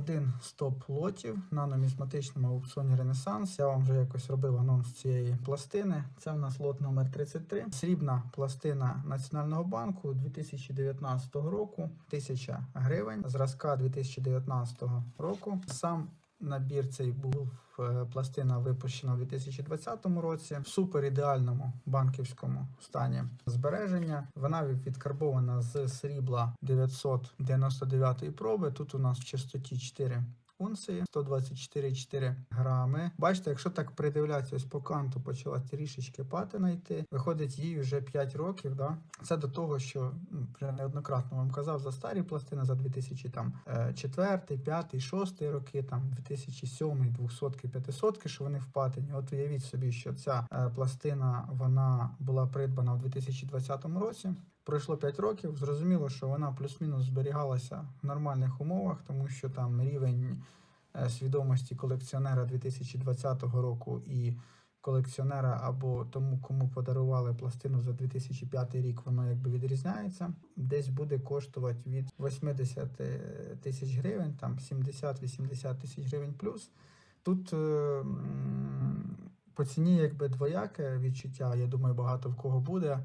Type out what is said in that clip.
один стоп лотів на нумізматичному аукціоні Ренесанс. Я вам вже якось робив анонс цієї пластини. Це в нас лот номер 33. Срібна пластина Національного банку 2019 року, 1000 гривень, зразка 2019 року. Сам Набір цей був е, пластина випущена у 2020 році в супер ідеальному банківському стані збереження. Вона відкарбована з срібла 999 проби. Тут у нас в частоті 4 унції, 124,4 грами. Бачите, якщо так придивлятися ось по канту, почала трішечки патина йти. Виходить, їй вже 5 років. Да? Це до того, що ну, вже неоднократно вам казав за старі пластини за 2004, 5, 6 роки, там 2007, 200, 500, що вони в патині. От уявіть собі, що ця е, пластина вона була придбана у 2020 році. Пройшло 5 років. Зрозуміло, що вона плюс-мінус зберігалася в нормальних умовах, тому що там рівень е, свідомості колекціонера 2020 року і колекціонера або тому, кому подарували пластину за 2005 рік, воно якби відрізняється. Десь буде коштувати від 80 тисяч гривень, там 70-80 тисяч гривень плюс. Тут е, по ціні якби двояке відчуття. Я думаю, багато в кого буде.